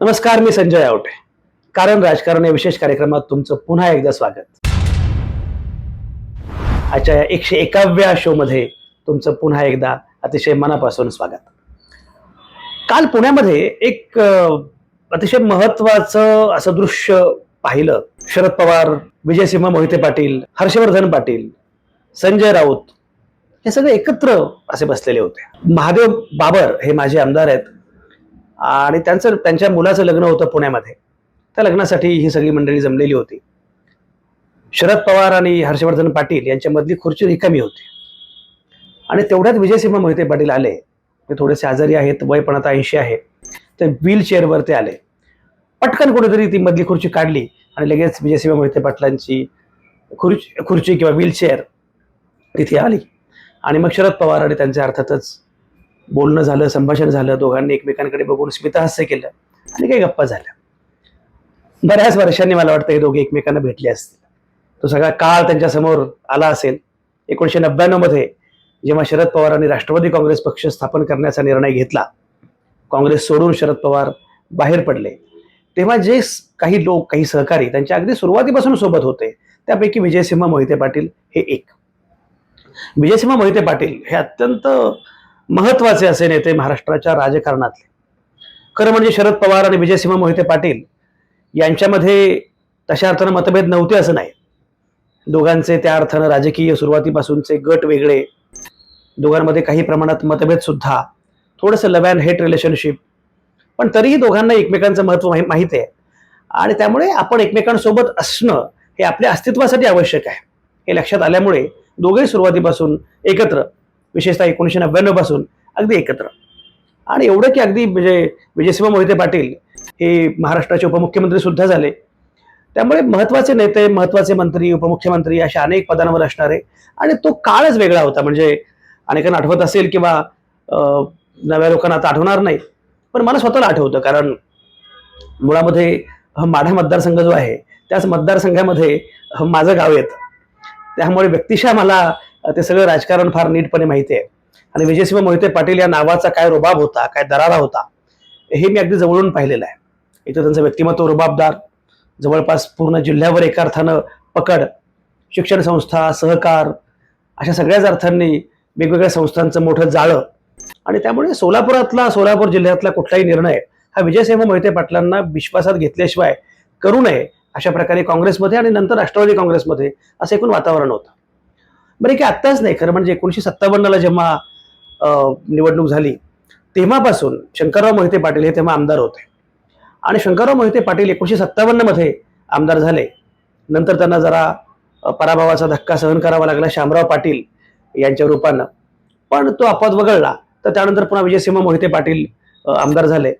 नमस्कार मी संजय आवटे. कारण राजकारण या विशेष कार्यक्रमात तुमचं पुन्हा एकदा स्वागत. आजच्या या एकशे एकाव्या शो मध्ये तुमचं पुन्हा एकदा अतिशय मनापासून स्वागत. काल पुण्यामध्ये एक अतिशय महत्वाचं असं दृश्य पाहिलं. शरद पवार विजयसिंह मोहिते पाटील हर्षवर्धन पाटील संजय राऊत हे सगळे एकत्र असे बसलेले होते. महादेव बाबर हे माझे आमदार आहेत. आणि त्यांचं त्यांच्या मुलाचं लग्न होतं पुण्यामध्ये. त्या लग्नासाठी ही सगळी मंडळी जमलेली होती. शरद पवार आणि हर्षवर्धन पाटील यांच्यामधली खुर्ची रिकामी होती. आणि तेवढ्यात विजयसिंह मोहिते पाटील आले. ते थोडेसे आजारी आहेत वय पण आता ऐंशी आहे. ते व्हील चेअरवर ते आले. पटकन कुठेतरी ती मधली खुर्ची काढली आणि लगेच विजयसिंह मोहिते पाटलांची खुर्ची खुर्ची किंवा व्हील चेअर तिथे आली. आणि मग शरद पवार आणि त्यांचे अर्थातच बोलणं झालं संभाषण झालं दोघांनी एकमेकांकडे बघून स्मितहास्य केलं आणि काही गप्पा झाल्या. बऱ्याच वर्षांनी मला वाटतं हे दोघे एकमेकांना भेटले असतील. तो सगळा काळ त्यांच्यासमोर आला असेल. एकोणीशे नव्याण्णवमध्ये जेव्हा शरद पवारांनी राष्ट्रवादी काँग्रेस पक्ष स्थापन करण्याचा निर्णय घेतला काँग्रेस सोडून शरद पवार बाहेर पडले तेव्हा जे काही लोक काही सहकारी त्यांच्या अगदी सुरुवातीपासून सोबत होते त्यापैकी विजयसिंह मोहिते पाटील हे एक. विजयसिंह मोहिते पाटील हे अत्यंत महत्त्वाचे असे नेते महाराष्ट्राच्या राजकारणातले. खरं म्हणजे शरद पवार आणि विजयसिंह मोहिते पाटील यांच्यामध्ये तशा अर्थानं मतभेद नव्हते असं नाही. दोघांचे त्या अर्थानं राजकीय सुरुवातीपासूनचे गट वेगळे. दोघांमध्ये काही प्रमाणात मतभेद सुद्धा. थोडंसं लव्ह अँड हेट रिलेशनशिप पण तरीही दोघांना एकमेकांचं महत्त्व माहीत माहीत आहे. आणि त्यामुळे आपण एकमेकांसोबत असणं हे आपल्या अस्तित्वासाठी आवश्यक आहे. हे लक्षात आल्यामुळे दोघेही सुरुवातीपासून एकत्र विशेषतः एकोणीसशे नव्याण्णवपासून अगदी एकत्र. आणि एवढं की अगदी म्हणजे विजयसिंह मोहिते पाटील हे महाराष्ट्राचे उपमुख्यमंत्री सुद्धा झाले. त्यामुळे महत्त्वाचे नेते महत्त्वाचे मंत्री उपमुख्यमंत्री अशा अनेक पदांवर असणारे आणि तो काळच वेगळा होता. म्हणजे अनेकांना आठवत असेल किंवा नव्या लोकांना आता आठवणार नाही पण मला स्वतःला आठवतं. कारण मुळामध्ये माढा मतदारसंघ जो आहे त्याच मतदारसंघामध्ये माझं गाव येतं. त्यामुळे व्यक्तिशः मला ते सगळं राजकारण फार नीटपणे माहिती आहे. आणि विजयसिंह मोहिते पाटील या नावाचा काय रुबाब होता काय दरारा होता हे मी अगदी जवळून पाहिलेलं आहे. इथं त्यांचं व्यक्तिमत्व रुबाबदार जवळपास पूर्ण जिल्ह्यावर एका अर्थानं पकड शिक्षण संस्था सहकार अशा सगळ्याच अर्थांनी वेगवेगळ्या संस्थांचं मोठं जाळं. आणि त्यामुळे सोलापुरातला सोलापूर जिल्ह्यातला कुठलाही निर्णय हा विजयसिंह मोहिते पाटलांना विश्वासात घेतल्याशिवाय करू नये अशा प्रकारे काँग्रेसमध्ये आणि नंतर राष्ट्रवादी काँग्रेसमध्ये असं एकूण वातावरण होतं. बरं की आत्ताच नाही. खरं म्हणजे एकोणीसशे सत्तावन्नला जेव्हा निवडणूक झाली तेव्हापासून शंकरराव मोहिते पाटील हे तेव्हा आमदार होते. आणि शंकरराव मोहिते पाटील एकोणीसशे सत्तावन्नमध्ये आमदार झाले. नंतर त्यांना जरा पराभवाचा धक्का सहन करावा लागला शामराव पाटील यांच्या रूपानं. पण तो अपवाद वगळला तर त्यानंतर पुन्हा विजयसिंह मोहिते पाटील आमदार झाले.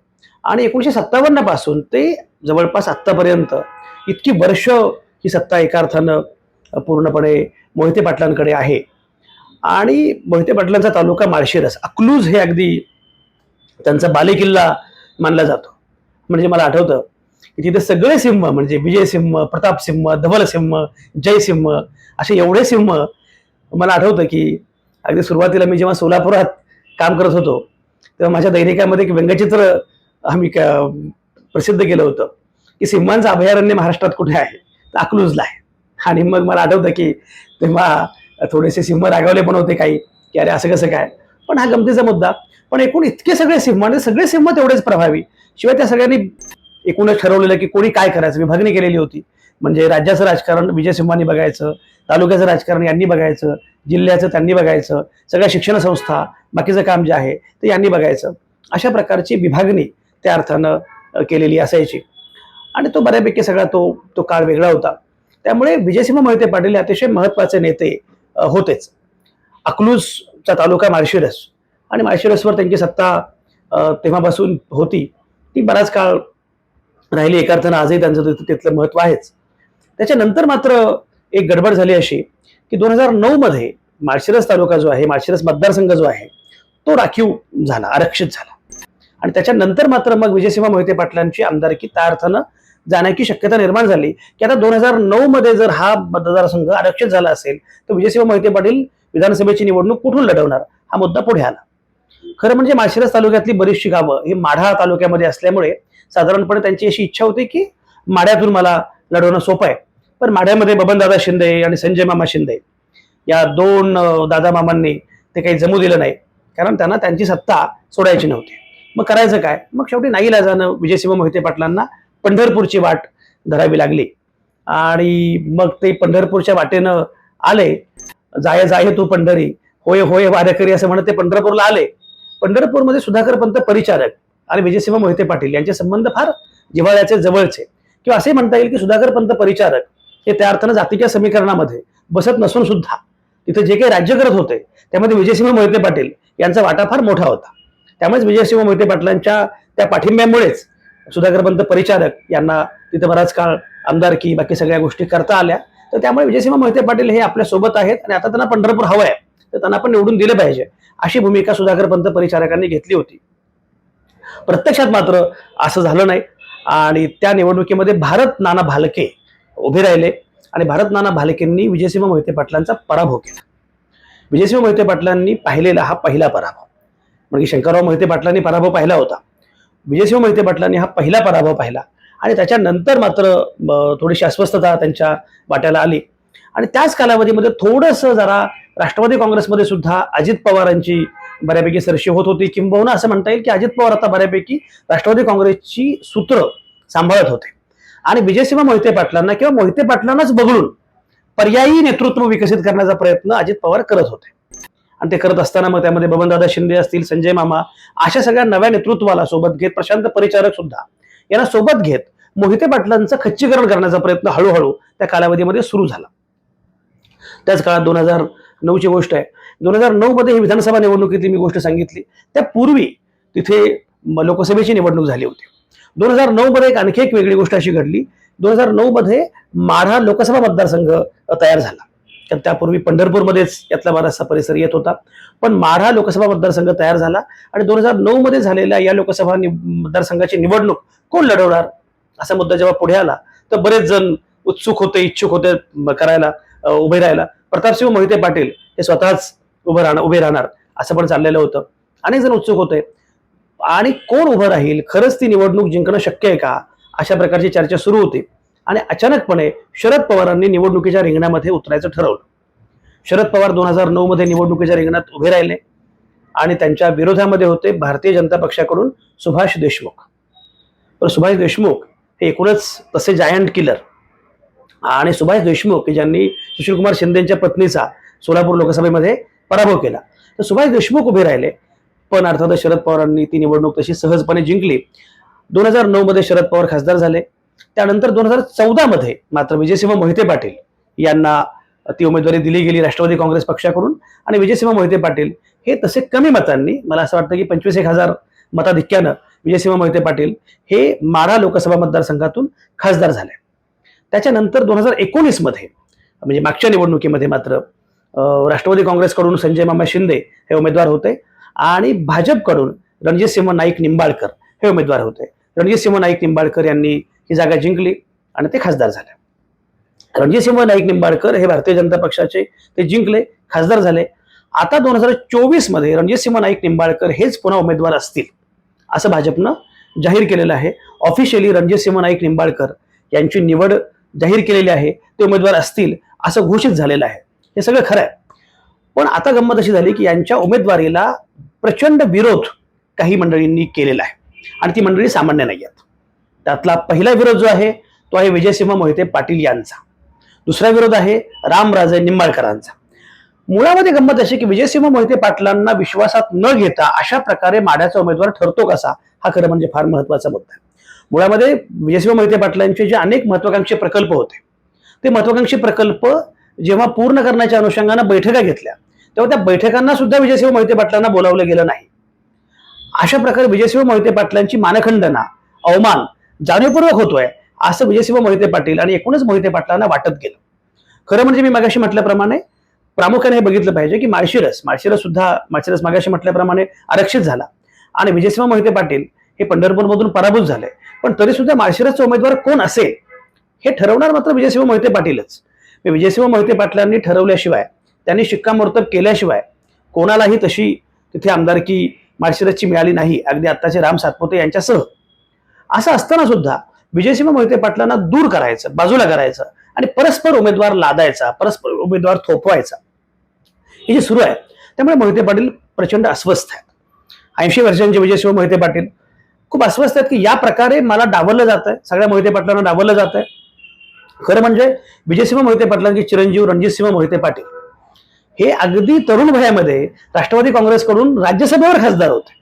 आणि एकोणीसशे सत्तावन्नपासून ते जवळपास आत्तापर्यंत इतकी वर्ष ही सत्ता एका अर्थानं पूर्णपणे मोहिते पाटलांकडे आहे. आणि मोहिते पाटलांचा तालुका माळशिरस अकलूज हे अगदी त्यांचा बालेकिल्ला मानला जातो. म्हणजे मला आठवतं की तिथे सगळे सिंह म्हणजे विजयसिंह प्रतापसिंह धवलसिंह जयसिंह असे एवढे सिंह मला आठवतं की अगदी सुरुवातीला मी जेव्हा सोलापुरात काम करत होतो तेव्हा माझ्या दैनिकामध्ये एक व्यंगचित्र आम्ही क- प्रसिद्ध केलं होतं की सिंहांचं अभयारण्य महाराष्ट्रात कुठे आहे? तर अकलूजला आहे. आणि मग मला आठवतं की तेव्हा थोडेसे सिंह रागावले पण होते काही की अरे असं कसं काय? पण हा गमतीचा मुद्दा. पण एकूण इतके सगळे सिंह म्हणजे सगळे सिंह तेवढेच प्रभावी. शिवाय त्या सगळ्यांनी एकूणच ठरवलेलं की कोणी काय करायचं. विभागणी केलेली होती. म्हणजे राज्याचं राजकारण विजय सिंहांनी बघायचं तालुक्याचं राजकारण यांनी बघायचं जिल्ह्याचं त्यांनी बघायचं सगळ्या शिक्षण संस्था बाकीचं काम जे आहे ते यांनी बघायचं. अशा प्रकारची विभागणी त्या अर्थानं केलेली असायची. आणि तो बऱ्यापैकी सगळा तो तो काळ वेगळा होता. त्यामुळे विजयसिंह मोहिते पाटील हे अतिशय महत्त्वाचे नेते होतेच. अकलूजचा तालुका माळशिरस आणि माळशिरसवर त्यांची सत्ता तेव्हापासून होती. ती बराच काळ राहिली. एका अर्थानं आजही त्यांचं तिथलं महत्त्व आहेच. त्याच्यानंतर मात्र एक गडबड झाली अशी की दोन हजार नऊ मध्ये माळशिरस तालुका जो आहे माळशिरस मतदारसंघ जो आहे तो राखीव झाला आरक्षित झाला. आणि त्याच्यानंतर मात्र मग विजयसिंह मोहिते पाटलांची आमदारकी त्या अर्थानं जाण्याची शक्यता निर्माण झाली. की आता दोन हजार नऊ मध्ये जर हा मतदारसंघ आरक्षित झाला असेल तर विजयसिंह मोहिते पाटील विधानसभेची निवडणूक कुठून लढवणार? हा मुद्दा पुढे आला. खरं म्हणजे माळशिरस तालुक्यातली बरीचशी गावं ही माढा तालुक्यामध्ये असल्यामुळे साधारणपणे त्यांची अशी इच्छा होती की माड्यातून मला लढवणं सोपं आहे. पण माढ्यामध्ये बबनदादा शिंदे आणि संजय मामा शिंदे या दोन दादा मामांनी ते काही जमू दिलं नाही. कारण त्यांना त्यांची सत्ता सोडायची नव्हती. मग करायचं काय? मग शेवटी नाही जाणं विजयसिंह मोहिते पाटलांना पंढरपूरची वाट धरावी लागली. आणि मग ते पंढरपूरच्या वाटेनं आले. जाय जाय तू पंढरी होय होय वारेकरी असं म्हणत ते पंढरपूरला आले. पंढरपूरमध्ये सुधाकर पंत परिचारक आणि विजयसिंह मोहिते पाटील यांचे संबंध फार जिव्हाळ्याचे जवळचे. किंवा असे म्हणता येईल की सुधाकर पंत परिचारक हे त्या अर्थानं जातीच्या समीकरणामध्ये बसत नसून सुद्धा तिथे जे काही राज्य करत होते त्यामध्ये विजयसिंह मोहिते पाटील यांचा वाटा फार मोठा होता. त्यामुळेच विजयसिंह मोहिते पाटलांच्या त्या पाठिंब्यामुळेच सुधाकर पंत परिचारक यांना तिथे बराच काळ आमदारकी बाकी सगळ्या गोष्टी करता आल्या. तर त्यामुळे विजयसिंह मोहिते पाटील हे आपल्यासोबत आहेत आणि आता त्यांना पंढरपूर हवं आहे. तर त्यांना पण निवडून दिलं पाहिजे. अशी भूमिका सुधाकर पंत परिचारकांनी घेतली होती. प्रत्यक्षात मात्र असं झालं नाही. आणि त्या निवडणुकीमध्ये भारत नाना भालके उभे राहिले आणि भारत नाना भालकेंनी विजयसिंह मोहिते पाटलांचा पराभव केला. विजयसिंह मोहिते पाटलांनी पाहिलेला हा पहिला पराभव. म्हणजे शंकरराव मोहिते पाटलांनी पराभव पाहिला होता. विजयसिंह मोहिते पाटलांनी हा पहिला पराभव पाहिला. आणि त्याच्यानंतर मात्र थोडीशी अस्वस्थता त्यांच्या वाट्याला आली. आणि त्याच कालावधीमध्ये थोडंसं जरा राष्ट्रवादी काँग्रेसमध्ये सुद्धा अजित पवारांची बऱ्यापैकी सरशी होत होती. किंबहुना असं म्हणता येईल की अजित पवार आता बऱ्यापैकी राष्ट्रवादी काँग्रेसची सूत्र सांभाळत होते. आणि विजयसिंह मोहिते पाटलांना किंवा मोहिते पाटलांनाच बघून पर्यायी नेतृत्व विकसित करण्याचा प्रयत्न अजित पवार करत होते. आणि ते करत असताना मग त्यामध्ये बबनदादा शिंदे असतील संजय मामा अशा सगळ्या नव्या नेतृत्वाला सोबत घेत प्रशांत परिचारक सुद्धा. यांना सोबत घेत मोहिते पाटलांचं खच्चीकरण करण्याचा प्रयत्न हळूहळू त्या कालावधीमध्ये सुरू झाला. त्याच काळात दोन हजार नऊची गोष्ट आहे. दोन हजार नऊ मध्ये ही विधानसभा निवडणुकीतली मी गोष्ट सांगितली. त्यापूर्वी तिथे लोकसभेची निवडणूक झाली होती. दोन हजार नऊ मध्ये एक आणखी एक वेगळी गोष्ट अशी घडली. दोन हजार नऊ मध्ये माढा लोकसभा मतदारसंघ तयार झाला. तर त्यापूर्वी पंढरपूरमध्येच यातला बराचसा परिसर येत होता. पण माढा लोकसभा मतदारसंघ तयार झाला आणि दोन हजार नऊ मध्ये झालेल्या या लोकसभा नि- मतदारसंघाची निवडणूक कोण लढवणार? असा मुद्दा जेव्हा पुढे आला तर बरेच जण उत्सुक होते इच्छुक होते करायला उभे राहायला. प्रतापसिंह मोहिते पाटील हे स्वतःच उभं राहणार उभे राहणार असं पण चाललेलं होतं. अनेक जण उत्सुक होते. आणि कोण उभं राहील? खरंच ती निवडणूक जिंकणं शक्य आहे का? अशा प्रकारची चर्चा सुरू होती. आणि अचानकपणे शरद पवारांनी निवडणुकीच्या रिंगणामध्ये उतरायचं ठरवलं. शरद पवार दोन हजार नऊ मध्ये निवडणुकीच्या रिंगणात उभे राहिले आणि त्यांच्या विरोधामध्ये होते भारतीय जनता पक्षाकडून सुभाष देशमुख. पण सुभाष देशमुख हे एकूणच तसे जायंट किलर आणि सुभाष देशमुख ज्यांनी सुशीलकुमार शिंदेच्या पत्नीचा सोलापूर लोकसभेमध्ये पराभव केला. तर सुभाष देशमुख उभे राहिले पण अर्थातच शरद पवारांनी ती निवडणूक तशी सहजपणे जिंकली. दोन हजार नऊ मध्ये शरद पवार खासदार झाले. त्यानंतर दोन हजार चौदामध्ये मात्र विजयसिंह मोहिते पाटील यांना ती उमेदवारी दिली गेली राष्ट्रवादी काँग्रेस पक्षाकडून. आणि विजयसिंह मोहिते पाटील हे तसे कमी मतांनी मला असं वाटतं की पंचवीस एक हजार मताधिक्यानं विजयसिंह मोहिते पाटील हे मारा लोकसभा मतदारसंघातून खासदार झाले. त्याच्यानंतर दोन हजार एकोणीसमध्ये म्हणजे मागच्या निवडणुकीमध्ये मात्र राष्ट्रवादी काँग्रेसकडून संजय मामा शिंदे हे उमेदवार होते. आणि भाजपकडून रणजितसिंह नाईक निंबाळकर हे उमेदवार होते. रणजितसिंह नाईक निंबाळकर यांनी ही जागा जिंकली आणि ते खासदार झाले. रणजितसिंह नाईक निंबाळकर हे भारतीय जनता पक्षाचे ते जिंकले खासदार झाले. आता दोन हजार चोवीसमध्ये रणजितसिंह नाईक निंबाळकर हेच पुन्हा उमेदवार असतील असं भाजपनं जाहीर केलेलं आहे. ऑफिशियली रणजितसिंह नाईक निंबाळकर यांची निवड जाहीर केलेली आहे. ते उमेदवार असतील असं घोषित झालेलं आहे. हे सगळं खरं आहे. पण आता गंमत अशी झाली की यांच्या उमेदवारीला प्रचंड विरोध काही मंडळींनी केलेला आहे. आणि ती मंडळी सामान्य नाही आहेत त्यातला पहिला विरोध जो आहे तो आहे विजयसिंह मोहिते पाटील यांचा. दुसरा विरोध आहे रामराजे निंबाळकरांचा. मुळामध्ये गंमत अशी की विजयसिंह मोहिते पाटलांना विश्वासात न घेता अशा प्रकारे माड्याचा उमेदवार ठरतो कसा हा खरं म्हणजे फार महत्त्वाचा मुद्दा आहे. मुळामध्ये विजयसिंह मोहिते पाटलांचे जे अनेक महत्वाकांक्षी प्रकल्प होते ते महत्वाकांक्षी प्रकल्प जेव्हा पूर्ण करण्याच्या अनुषंगानं बैठका घेतल्या तेव्हा त्या बैठकांना सुद्धा विजयसिंह मोहिते पाटलांना बोलावलं गेलं नाही. अशा प्रकारे विजयसिंह मोहिते पाटलांची मानखंडना अवमान जाणीवपूर्वक होतोय असं विजयसिंह मोहिते पाटील आणि एकूणच मोहिते पाटलांना वाटत गेलं. खरं म्हणजे मी मागाशी म्हटल्याप्रमाणे प्रामुख्याने हे बघितलं पाहिजे की माळशिरस माळशिरस सुद्धा माळशिरस मागाशी म्हटल्याप्रमाणे आरक्षित झाला. आणि विजयसिंह मोहिते पाटील हे पंढरपूरमधून पराभूत झाले. पण तरी सुद्धा माळशिरसचा उमेदवार कोण असेल हे ठरवणार मात्र विजयसिंह मोहिते पाटीलच. विजयसिंह मोहिते पाटलांनी ठरवल्याशिवाय त्यांनी शिक्कामोर्तब केल्याशिवाय कोणालाही तशी तिथे आमदारकी माळशिरसची मिळाली नाही. अगदी आत्ताचे राम सातपुते यांच्यासह असं असताना सुद्धा विजयसिंह मोहिते पाटलांना दूर करायचं बाजूला करायचं आणि परस्पर उमेदवार लादायचा परस्पर उमेदवार थोपवायचा. हे जे सुरू आहे त्यामुळे मोहिते पाटील प्रचंड अस्वस्थ आहेत. ऐंशी वर्षांचे विजयसिंह मोहिते पाटील खूप अस्वस्थ आहेत की या प्रकारे मला डावललं जात आहे सगळ्या मोहिते पाटलांना डावललं जात आहे खरं म्हणजे विजयसिंह मोहिते पाटलांचे चिरंजीव रणजितसिंह मोहिते पाटील हे अगदी तरुण वयामध्ये राष्ट्रवादी काँग्रेसकडून राज्यसभेवर खासदार होते.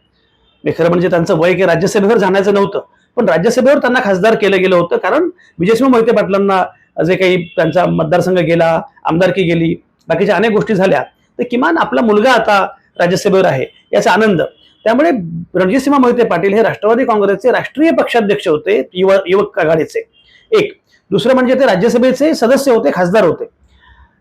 हे खरं म्हणजे त्यांचं वय की राज्यसभेवर जाण्याचं नव्हतं. पण राज्यसभेवर त्यांना खासदार केलं गेलं होतं. कारण विजयसिंह मोहिते पाटलांना जे काही त्यांचा मतदारसंघ गेला आमदारकी गेली बाकीच्या अनेक गोष्टी झाल्या. तर किमान आपला मुलगा आता राज्यसभेवर आहे याचा आनंद. त्यामुळे रणजितसिंह मोहिते पाटील हे राष्ट्रवादी काँग्रेसचे राष्ट्रीय पक्षाध्यक्ष होते युवा युवक आघाडीचे. एक. दुसरं म्हणजे ते राज्यसभेचे सदस्य होते खासदार होते.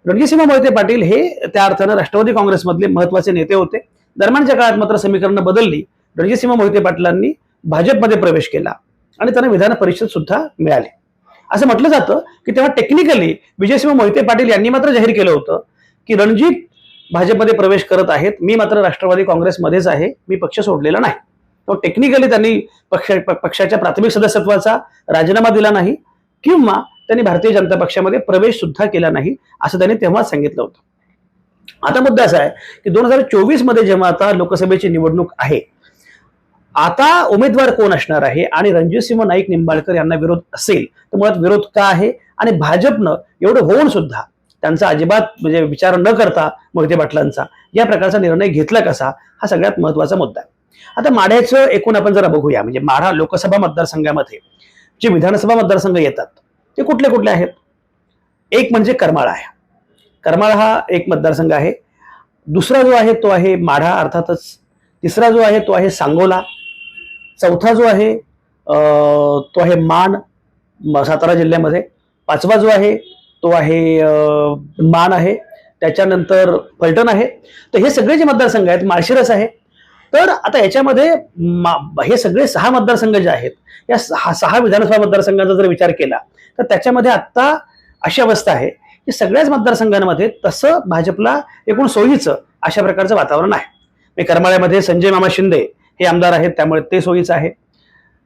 रणजितसिंह मोहिते पाटील हे त्या अर्थानं राष्ट्रवादी काँग्रेसमधले महत्त्वाचे नेते होते. दरम्यानच्या काळात मात्र समीकरणं बदलली. रणजितसिंह मोहिते पाटलांनी भाजपमध्ये प्रवेश केला आणि त्यांना विधान परिषद सुद्धा मिळाली. असं म्हटलं जातं की तेव्हा टेक्निकली विजयसिंह मोहिते पाटील यांनी मात्र जाहीर केलं होतं की रणजित भाजपमध्ये प्रवेश करत आहेत मी मात्र राष्ट्रवादी काँग्रेसमध्येच आहे मी पक्ष सोडलेला नाही. तो टेक्निकली त्यांनी पक्ष पक्षाच्या प्राथमिक सदस्यत्वाचा राजीनामा दिला नाही किंवा त्यांनी भारतीय जनता पक्षामध्ये प्रवेश सुद्धा केला नाही असं त्यांनी तेव्हा सांगितलं होतं. आता मुद्दा असा आहे की दोन हजार चोवीसमध्ये जेव्हा आता लोकसभेची निवडणूक आहे आता उमेदवार कोण असणार आहे? आणि रणजितसिंह नाईक निंबाळकर यांना विरोध असेल तर मुळात विरोध का आहे? आणि भाजपनं एवढं होऊन सुद्धा त्यांचा अजिबात म्हणजे विचार न करता मोहिते पाटलांचा या प्रकारचा निर्णय घेतला कसा? हा सगळ्यात महत्त्वाचा मुद्दा आहे. आता माढ्याचं एकूण आपण जरा बघूया. म्हणजे माढा लोकसभा मतदारसंघामध्ये जे विधानसभा मतदारसंघ येतात ते कुठले कुठले आहेत? एक म्हणजे करमाळा आहे. करमाळा हा एक मतदारसंघ आहे. दुसरा जो आहे तो आहे माढा अर्थातच तिसरा जो आहे तो आहे सांगोला. चौथा जो आहे तो आहे मान म- सातारा जिल्ह्यामध्ये. पाचवा जो आहे तो आहे मान आहे. त्याच्यानंतर फलटण आहे. तर हे सगळे जे मतदारसंघ आहेत माळशिरस आहे. तर आता याच्यामध्ये मा- हे सगळे सहा मतदारसंघ जे आहेत या सहा सहा विधानसभा मतदारसंघाचा जर विचार केला तर त्याच्यामध्ये आत्ता अशी अवस्था आहे की सगळ्याच मतदारसंघांमध्ये तसं भाजपला एकूण सोयीचं अशा प्रकारचं वातावरण आहे. मी करमाळ्यामध्ये संजय मामा शिंदे हे आमदार आहेत त्यामुळे ते सोयीचं आहे.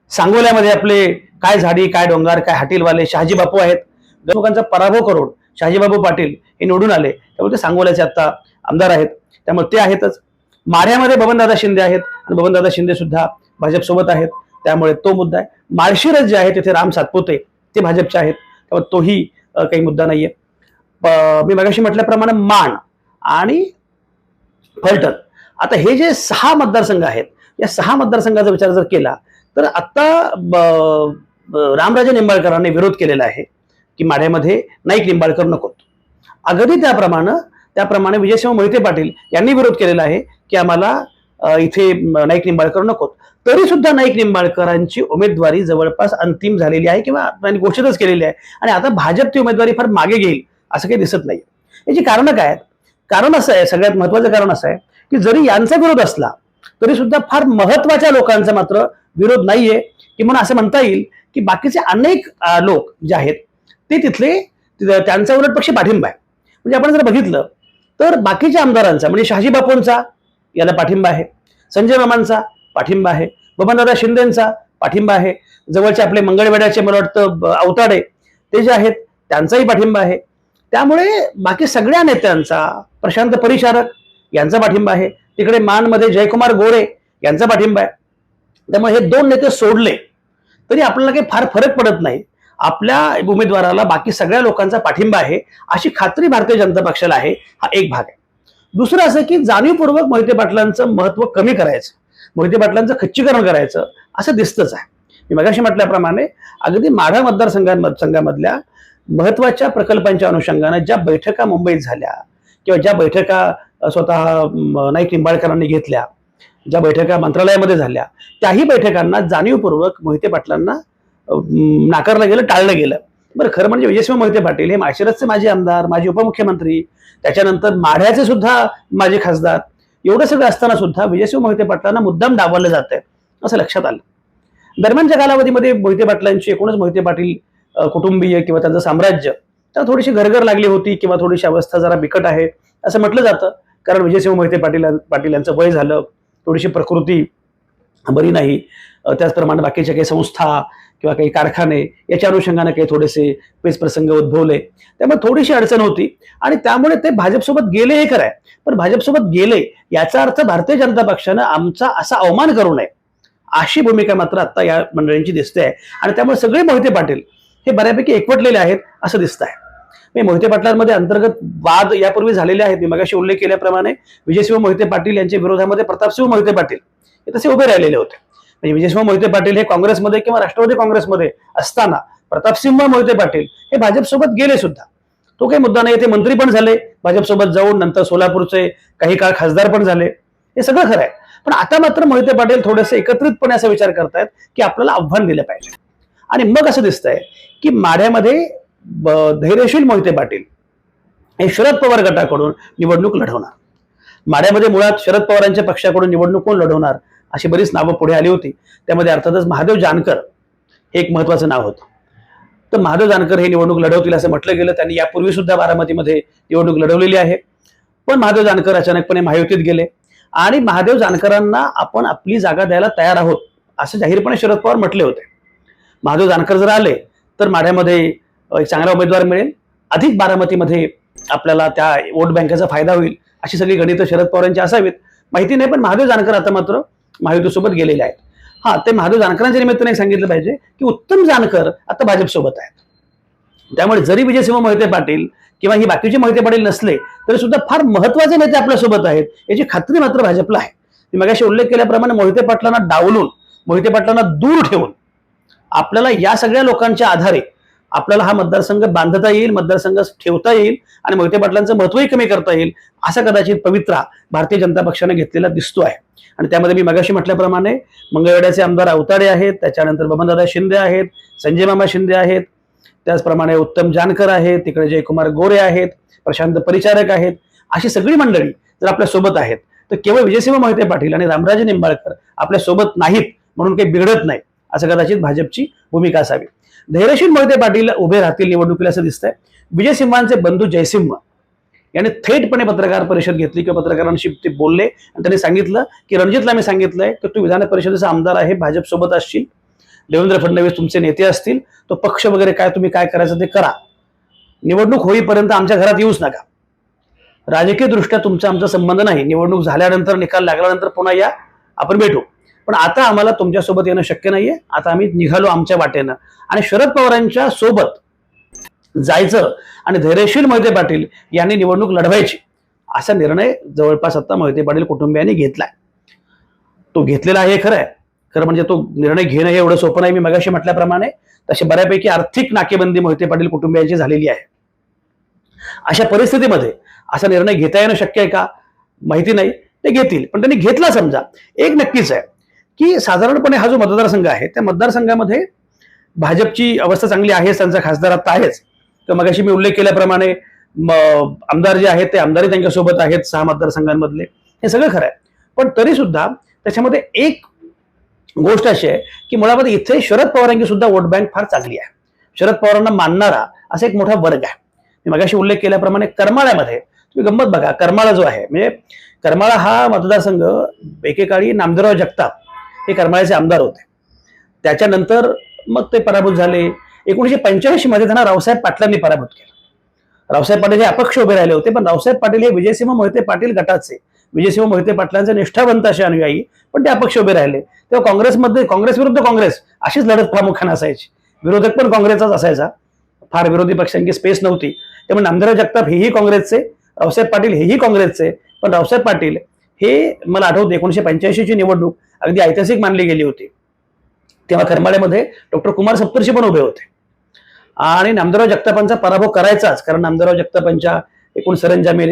सांगोल्यामध्ये आपले काय झाडी काय डोंगर काय हाटीलवाले शहाजी बापू आहेत. लोकांचा पराभव करून शहाजीबाबू पाटील हे निवडून आले. त्यामुळे ते सांगोल्याचे आता आमदार आहेत. त्यामुळे ते आहेतच. माढ्यामध्ये बबनदादा शिंदे आहेत आणि बबनदादा शिंदे सुद्धा भाजपसोबत आहेत. त्यामुळे तो मुद्दा आहे. माळशिरस जे आहे तिथे राम सातपुते ते भाजपचे आहेत. त्यामुळे तोही काही मुद्दा नाहीये. प- मी मगाशी म्हटल्याप्रमाणे मान आणि फलटण. आता हे जे सहा मतदारसंघ आहेत या सहा मतदारसंघाचा विचार जर केला तर आता ब- रामराजे निंबाळकरांनी विरोध केलेला आहे की माढ्यामध्ये नाईक निंबाळकर नकोत. अगदी त्याप्रमाणे त्याप्रमाणे विजयसिंह मोहिते पाटील यांनी विरोध केलेला आहे की आम्हाला इथे नाईक निंबाळकर नकोत. तरी सुद्धा नाईक निंबाळकरांची उमेदवारी जवळपास अंतिम झालेली आहे किंवा त्यांनी घोषितच केलेली आहे. आणि आता भाजप ती उमेदवारी फार मागे घेईल असं काही दिसत नाही याची कारणं काय आहेत? कारण असं आहे सगळ्यात महत्वाचं कारण असं आहे की जरी यांचा विरोध असला तरी सुद्धा फार महत्त्वाच्या लोकांचा मात्र विरोध नाहीये. की म्हणून असं म्हणता येईल की बाकीचे अनेक लोक जे आहेत ते तिथले त्यांचा उलट पक्षी पाठिंबा आहे. म्हणजे आपण जर बघितलं तर बाकीच्या आमदारांचा म्हणजे शहाजी बापूंचा याला पाठिंबा आहे. संजय मामांचा पाठिंबा आहे. बबनदादा शिंदेचा पाठिंबा आहे. जवळचे आपले मंगळवेड्याचे मला वाटतं अवताडे ते जे आहेत त्यांचाही पाठिंबा आहे. त्यामुळे बाकी सगळ्या नेत्यांचा प्रशांत परिचारक यांचा पाठिंबा आहे. तिकडे मानमध्ये जयकुमार गोरे यांचा पाठिंबा आहे. त्यामुळे हे दोन नेते सोडले तरी आपल्याला काही फार फरक पडत नाही. आपल्या उमेदवाराला बाकी सगळ्या लोकांचा पाठिंबा आहे अशी खात्री भारतीय जनता पक्षाला आहे हा एक भाग आहे. दुसरं असं की जाणीवपूर्वक मोहिते पाटलांचं महत्त्व कमी करायचं मोहिते पाटलांचं खच्चीकरण करायचं असं दिसतच आहे. मी मगाशी म्हटल्याप्रमाणे अगदी माढा मतदारसंघांम संघामधल्या महत्त्वाच्या प्रकल्पांच्या अनुषंगानं ज्या बैठका मुंबईत झाल्या किंवा ज्या बैठका स्वतः नाईक निंबाळकरांनी घेतल्या ज्या बैठका मंत्रालयामध्ये झाल्या त्याही बैठकांना जाणीवपूर्वक मोहिते पाटलांना नाकारलं गेलं टाळलं गेलं. बरं खरं म्हणजे विजयसिंह मोहिते पाटील हे माशिरसचे माजी आमदार माजी उपमुख्यमंत्री त्याच्यानंतर माढ्याचे सुद्धा माजी खासदार एवढं सगळं असताना सुद्धा विजयसिंह मोहिते पाटलांना मुद्दाम डावलं जात आहे असं लक्षात आलं. दरम्यानच्या कालावधीमध्ये मोहिते पाटलांची एकूणच मोहिते पाटील कुटुंबीय किंवा त्यांचं साम्राज्य त्याला थोडीशी घरघर लागली होती किंवा थोडीशी अवस्था जरा बिकट आहे असं म्हटलं जातं. कारण विजयसिंह मोहिते पाटील पाटील यांचं वय झालं थोडीशी प्रकृती बरी नाही. त्याचप्रमाणे बाकीच्या काही संस्था किंवा काही कारखाने याच्या अनुषंगाने काही थोडेसे पेच प्रसंग उद्भवले. त्यामुळे थोडीशी अडचण होती आणि त्यामुळे ते भाजपसोबत गेले हे खरं आहे. पण भाजपसोबत गेले याचा अर्थ भारतीय जनता पक्षानं आमचा असा अवमान करू नये. अशी भूमिका मात्र आता या मंडळींची दिसते आहे. आणि त्यामुळे सगळे मोहिते पाटील हे बऱ्यापैकी एकवटलेले आहेत असं दिसत आहे मी मोहिते पाटलांमध्ये अंतर्गत वाद यापूर्वी झालेले आहेत. मी मगाशी उल्लेख केल्याप्रमाणे विजयसिंह मोहिते पाटील यांच्या विरोधामध्ये प्रतापसिंह मोहिते पाटील हे तसे उभे राहिलेले होते. म्हणजे विजयसिंह मोहिते पाटील हे काँग्रेसमध्ये किंवा राष्ट्रवादी काँग्रेसमध्ये असताना प्रतापसिंह मोहिते पाटील हे भाजपसोबत गेले सुद्धा. तो काही मुद्दा नाही ते मंत्री पण झाले भाजपसोबत जाऊन नंतर सोलापूरचे काही काळ खासदार पण झाले. हे सगळं खरं आहे. पण आता मात्र मोहिते पाटील थोडेसे एकत्रितपणे असा विचार करतायत की आपल्याला आव्हान दिलं पाहिजे. आणि मग असं दिसतंय की माढ्यामध्ये धैर्यशील मोहिते पाटील हे शरद पवार गटाकडून निवडणूक लढवणार. माढ्यामध्ये मुळात शरद पवारांच्या पक्षाकडून निवडणूक कोण लढवणार अशी बरीच नावं पुढे आली होती. त्यामध्ये अर्थातच महादेव जानकर हे एक महत्वाचं नाव होतं. तर महादेव जानकर हे निवडणूक लढवतील असं म्हटलं गेलं. त्यांनी यापूर्वी सुद्धा बारामतीमध्ये निवडणूक लढवलेली आहे. पण महादेव जानकर अचानकपणे महायुतीत गेले. आणि महादेव जानकरांना आपण आपली जागा द्यायला तयार आहोत असं जाहीरपणे शरद पवार म्हटले होते. महादेव जानकर जर आले तर माढ्यामध्ये एक चांगला उमेदवार मिळेल. अधिक बारामतीमध्ये आपल्याला त्या वोट बँकेचा फायदा होईल अशी सगळी गणितं शरद पवारांची असावीत. माहिती नाही पण महादेव जानकर आता मात्र महायुतीसोबत गेलेले आहेत. हा ते महादेव जानकरांच्या निमित्ताने सांगितलं पाहिजे की उत्तम जानकर आता भाजपसोबत आहेत. त्यामुळे जरी विजयसिंह मोहिते पाटील किंवा ही बाकीचे मोहिते पाटील नसले तरी सुद्धा फार महत्त्वाचे नेते आपल्यासोबत आहेत याची खात्री मात्र भाजपला आहे. मी मगाशी उल्लेख केल्याप्रमाणे मोहिते पाटलांना डावलून मोहिते पाटलांना दूर ठेवून आपल्याला या सगळ्या लोकांच्या आधारे आपल्याला हा मतदारसंघ बांधता येईल मतदारसंघ ठेवता येईल आणि मोहिते पाटलांचं महत्वही कमी करता येईल असा कदाचित पवित्रा भारतीय जनता पक्षाने घेतलेला दिसतो आहे. आणि त्यामध्ये मी मगाशी म्हटल्याप्रमाणे मंगळवेड्याचे आमदार अवताडे आहेत त्याच्यानंतर बबनदादा शिंदे आहेत संजय मामा शिंदे आहेत त्याचप्रमाणे उत्तम जानकर आहेत तिकडे जयकुमार गोरे आहेत प्रशांत परिचारक आहेत अशी सगळी मंडळी जर आपल्यासोबत आहेत तर केवळ विजयसिंह मोहिते पाटील आणि रामराजे निंबाळकर आपल्यासोबत नाहीत म्हणून काही बिघडत नाही असं कदाचित भाजपची भूमिका असावी. धैर्यशील मोहिते पाटील उभे राहतील निवडणुकीला असं दिसतंय. विजयसिंहांचे बंधू जयसिंह यांनी थेटपणे पत्रकार परिषद घेतली किंवा पत्रकारांशी ते बोलले. आणि त्यांनी सांगितलं की रणजितला मी सांगितलंय की तू विधान परिषदेचा आमदार आहे भाजप सोबत असशील. देवेंद्र फडणवीस तुमचे नेते असतील. तो पक्ष वगैरे काय तुम्ही काय करायचं ते करा. निवडणूक होईपर्यंत आमच्या घरात येऊच नका. राजकीय दृष्ट्या तुमचा आमचा संबंध नाही. निवडणूक झाल्यानंतर निकाल लागल्यानंतर पुन्हा या. आपण भेटू. पण आता आम्हाला तुमच्यासोबत येणं शक्य नाहीये. आता आम्ही निघालो आमच्या वाटेनं. आणि शरद पवारांच्या सोबत जायचं आणि धैर्यशील मोहिते पाटील यांनी निवडणूक लढवायची असा निर्णय जवळपास आता मोहिते पाटील कुटुंबियांनी घेतलाय. तो घेतलेला आहे खरं आहे. खरं म्हणजे तो निर्णय घेणं हे एवढं सोपं नाही. मी मगाशी म्हटल्याप्रमाणे तशी बऱ्यापैकी आर्थिक नाकेबंदी मोहिते पाटील कुटुंबियांची झालेली आहे. अशा परिस्थितीमध्ये असा निर्णय घेता येणं शक्य आहे का? माहिती नाही. ते घेतील. पण त्यांनी घेतला समजा. एक नक्कीच आहे. की साधारणपणे हा जो मतदारसंघ आहे त्या मतदारसंघामध्ये भाजपची अवस्था चांगली आहे त्यांचा खासदार आता आहेच. तर मगाशी मी उल्लेख केल्याप्रमाणे म, आमदार जे आहेत ते आमदारही त्यांच्यासोबत आहेत सहा मतदारसंघांमधले. हे सगळं खरं आहे. पण तरी सुद्धा त्याच्यामध्ये एक गोष्ट अशी आहे की मुळामध्ये इथे शरद पवारांची सुद्धा वोट बँक फार चांगली आहे. शरद पवारांना मानणारा असा एक मोठा वर्ग आहे. मी मगाशी उल्लेख केल्याप्रमाणे करमाळ्यामध्ये तुम्ही गंमत बघा करमाळा जो आहे म्हणजे करमाळा हा मतदारसंघ एकेकाळी नामदेवराव जगताप हे करमाळ्याचे आमदार होते. त्याच्यानंतर मग ते पराभूत झाले. एकोणीशे पंच्याऐंशी मध्ये त्यांना रावसाहेब पाटलांनी पराभूत केलं. रावसाहेब पाटील हे अपक्ष उभे राहिले होते पण रावसाहेब पाटील हे विजयसिंह मोहिते पाटील गटाचे. विजयसिंह मोहिते पाटलांचे निष्ठावंत असे अनुयायी पण ते अपक्ष उभे राहिले. तेव्हा काँग्रेसमध्ये काँग्रेस विरुद्ध काँग्रेस अशीच लढत प्रामुख्याने असायची. विरोधक पण काँग्रेसचाच असायचा. फार विरोधी पक्षांची स्पेस नव्हती. त्यामुळे नामदेवराव जगताप हेही काँग्रेसचे रावसाहेब पाटील हेही काँग्रेसचे. पण रावसाहेब पाटील हे मला आठवते एकोणीशे पंच्याऐंशीची निवडणूक अगदी ऐतिहासिक मानली गेली होती. तेव्हा खरमाळेमध्ये डॉक्टर कुमार सप्तर्षी पण उभे होते. आणि नामदेवराव जगतापांचा पराभव करायचाच कारण नामदेवराव जगतापांच्या एकूण सरंजामी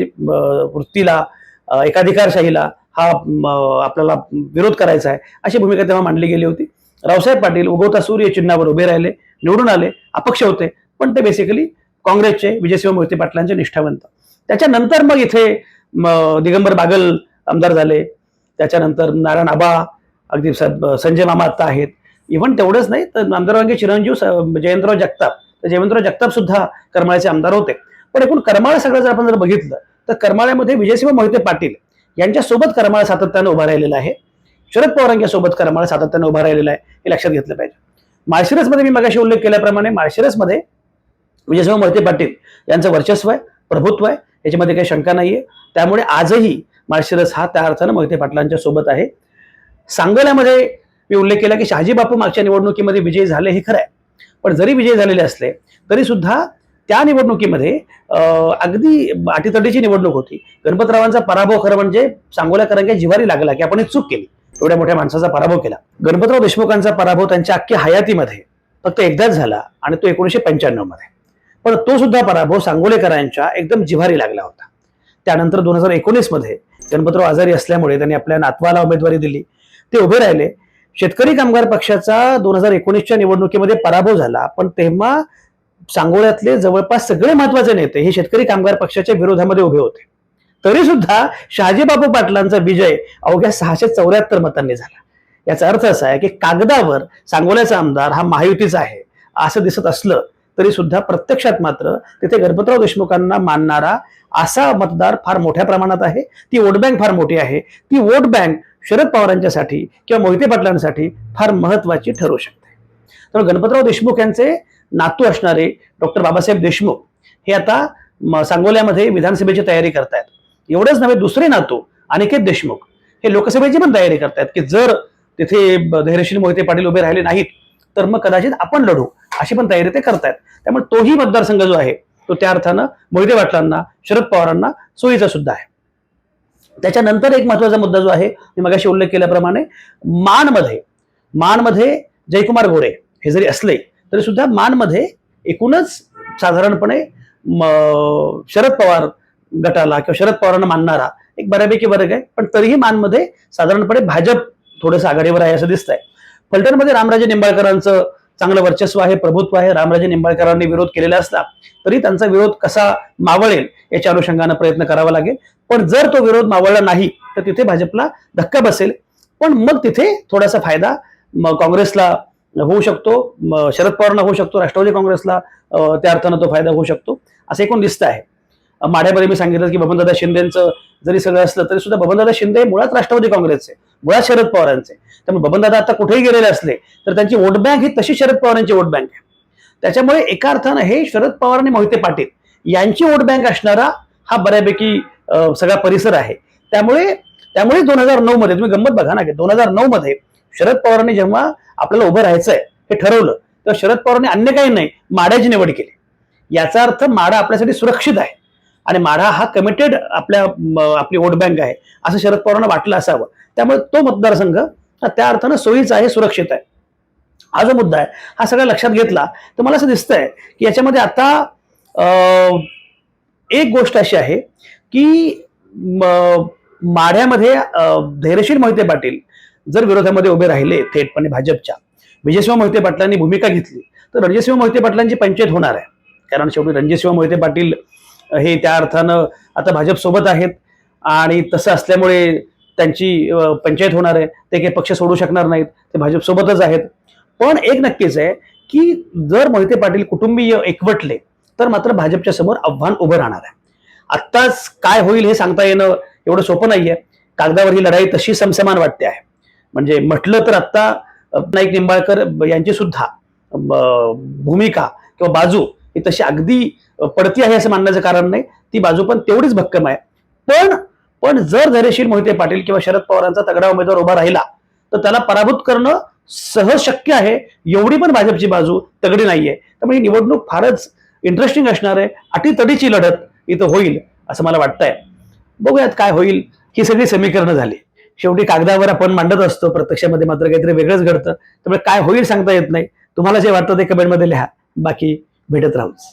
वृत्तीला एकाधिकारशाहीला हा आपल्याला विरोध करायचा आहे अशी भूमिका तेव्हा मांडली गेली होती. रावसाहेब पाटील उगवता सूर्य चिन्हावर उभे राहिले निवडून आले अपक्ष होते पण ते बेसिकली काँग्रेसचे विजयसिंह मोहिते पाटलांचे निष्ठावंत. त्याच्यानंतर मग इथे दिगंबर बागल आमदार झाले त्याच्यानंतर नारायण आबा अगदी स- संजय मामा आत्ता आहेत. इव्हन तेवढंच नाही तर नामदारांगे चिरंजीव जयंतराव जगताप. तर जयवंतराव जगताप सुद्धा करमाळ्याचे आमदार होते. पण एकूण करमाळा सगळं जर आपण जर बघितलं तर करमाळ्यामध्ये विजयसिंह मोहिते पाटील यांच्यासोबत करमाळा सातत्यानं उभा राहिलेला आहे. शरद पवार यांच्यासोबत करमाळा सातत्यानं उभा राहिलेला आहे हे लक्षात घेतलं पाहिजे. माळशिरसमध्ये मी मगाशी उल्लेख केल्याप्रमाणे माळशिरसमध्ये विजयसिंह मोहिते पाटील यांचं वर्चस्व आहे प्रभुत्व आहे याच्यामध्ये काही शंका नाहीये. त्यामुळे आजही माळशिरस हा त्या अर्थानं मोहिते पाटलांच्या सोबत आहे. सांगोल्यामध्ये मी उल्लेख केला की शहाजी बापू मागच्या निवडणुकीमध्ये विजयी झाले हे खरं आहे. पण जरी विजयी झालेले असले तरी सुद्धा त्या निवडणुकीमध्ये अगदी आटीतटीची निवडणूक होती. गणपतरावांचा पराभव खरं म्हणजे सांगोल्याकरांच्या जिवारी लागला की आपण एक चूक केली. एवढ्या मोठ्या माणसाचा पराभव केला. गणपतराव देशमुखांचा पराभव त्यांच्या अख्ख्या हयातीमध्ये फक्त एकदाच झाला आणि तो एकोणीसशे पंच्याण्णवमध्ये. पण तो सुद्धा पराभव सांगोलेकरांच्या एकदम जिव्हारी लागला होता. त्यानंतर दोन हजार एकोणीसमध्ये गणपतराव आजारी असल्यामुळे त्यांनी आपल्या नातवाला उमेदवारी दिली. ते उभे राहिले. शेतकरी कामगार पक्षाचा दोन हजार एकोणीसच्या निवडणुकीमध्ये पराभव झाला. पण तेव्हा सांगोळ्यातले जवळपास सगळे महत्त्वाचे नेते हे शेतकरी कामगार पक्षाच्या विरोधामध्ये उभे होते. तरी सुद्धा शहाजीबाबू पाटलांचा विजय अवघ्या सहाशे चौऱ्याहत्तर मतांनी झाला. याचा अर्थ असा आहे की कागदावर सांगोल्याचा आमदार हा महायुतीचा आहे असं दिसत असलं तरी सुद्धा प्रत्यक्षात मात्र तिथे गणपतराव देशमुखांना मानणारा असा मतदार फार मोठ्या प्रमाणात आहे. ती वोट बँक फार मोठी आहे. ती वोट बँक शरद पवारांच्यासाठी किंवा मोहिते पाटलांसाठी फार महत्वाची ठरू शकते. तर गणपतराव देशमुख यांचे नातू असणारे डॉक्टर बाबासाहेब देशमुख हे आता सांगोल्यामध्ये विधानसभेची तयारी करतायत. एवढंच नव्हे दुसरे नातू अनिकेत देशमुख हे लोकसभेची पण तयारी करतायत की जर तिथे धैर्यशील मोहिते पाटील उभे राहिले नाहीत तर मग कदाचित आपण लढू अशी पण तयारी ते करतायत. त्यामुळे तोही मतदारसंघ जो आहे तो त्या अर्थानं मोहिते पाटलांना शरद पवारांना सोयीचा सुद्धा आहे. त्याच्यानंतर एक महत्त्वाचा मुद्दा जो आहे मी मगाशी उल्लेख केल्याप्रमाणे मानमध्ये मानमध्ये जयकुमार गोरे हे जरी असले तरी सुद्धा मानमध्ये एकूणच साधारणपणे म- शरद पवार गटाला किंवा शरद पवारांना मानणारा एक बऱ्यापैकी वर्ग आहे. पण तरीही मानमध्ये साधारणपणे भाजप थोडंसं आघाडीवर आहे असं दिसतंय. फलटणमध्ये रामराजे निंबाळकरांचं चांगलं वर्चस्व आहे प्रभुत्व आहे रामराजे निंबाळकरांनी विरोध केलेला असला तरी त्यांचा विरोध कसा मावळेल याच्या अनुषंगानं प्रयत्न करावा लागेल. पण जर तो विरोध मावळला नाही तर तिथे भाजपला धक्का बसेल. पण मग तिथे थोडासा फायदा काँग्रेसला होऊ शकतो शरद पवारांना होऊ शकतो राष्ट्रवादी काँग्रेसला त्या अर्थानं तो फायदा होऊ शकतो असं एकूण दिसत आहे. अं, माढ्यामध्ये मी सांगितलं की बबनदादा शिंदेचं जरी सगळं असलं तरी सुद्धा बबनदादा शिंदे मुळात राष्ट्रवादी काँग्रेसचे मुळात शरद पवारांचे. त्यामुळे बबनदादा आता कुठेही गेलेले असले तर त्यांची वोट बँक ही तशी शरद पवारांची वोट बँक आहे. त्याच्यामुळे एका अर्थानं हे शरद पवार आणि मोहिते पाटील यांची वोट बँक असणारा हा बऱ्यापैकी सगळा परिसर आहे. त्यामुळे त्यामुळे दोन हजार नऊ मध्ये तुम्ही गंमत बघा ना की दोन हजार नऊ मध्ये शरद पवारांनी जेव्हा आपल्याला उभं राहायचंय हे ठरवलं तर शरद पवारांनी अन्य काही नाही माड्याची निवड केली. याचा अर्थ माडा आपल्यासाठी सुरक्षित आहे. आणि माढा हा कमिटेड आपल्या आपली वोट बँक आहे. असं शरद पवारांना वाटलं असावं. त्यामुळे तो मतदारसंघ त्या अर्थानं सोयीचा आहे सुरक्षित आहे. हा जो मुद्दा आहे हा सगळा लक्षात घेतला तर मला असं दिसतंय की याच्यामध्ये आता अं, एक गोष्ट अशी आहे की म- माढ्यामध्ये धैर्यशील मोहिते पाटील जर विरोधामध्ये उभे राहिले थेटपणे भाजपच्या विजयसिंह मोहिते पाटलांनी भूमिका घेतली तर रणजितसिंह मोहिते पाटलांची पंचायत होणार आहे. कारण शेवटी रणजितसिंह मोहिते पाटील हे त्या अर्थानं आता भाजपसोबत आहेत आणि तसं असल्यामुळे त्यांची पंचायत होणार आहे. ते काही पक्ष सोडू शकणार नाहीत. ते भाजपसोबतच आहेत. पण एक नक्कीच आहे की जर मोहिते पाटील कुटुंबीय एकवटले तर मात्र भाजपच्या समोर आव्हान उभं राहणार आहे. आत्ताच काय होईल हे सांगता येणं एवढं सोपं नाहीये. कागदावर ही लढाई तशी समसमान वाटते आहे. म्हणजे म्हटलं तर आत्ता नाईक निंबाळकर यांची सुद्धा भूमिका किंवा बाजू ही तशी अगदी पडती आहे असं मानण्याचं कारण नाही. ती बाजू पण तेवढीच भक्कम आहे. पण पण जर धैर्यशील मोहिते पाटील किंवा शरद पवारांचा तगडा उमेदवार उभा राहिला तर त्याला पराभूत करणं सहज शक्य आहे. एवढी पण भाजपची बाजू तगडी नाहीये. त्यामुळे ही निवडणूक फारच इंटरेस्टिंग असणार आहे. अटीतडीची लढत इथं होईल असं मला वाटतंय. बघूयात काय होईल. ही सगळी समीकरणं झाली. शेवटी कागदावर आपण मांडत असतो. प्रत्यक्षामध्ये मात्र काहीतरी वेगळंच घडतं. त्यामुळे काय होईल सांगता येत नाही. तुम्हाला जे वाटतं ते कमेंटमध्ये लिहा. बाकी भेटत राहूच.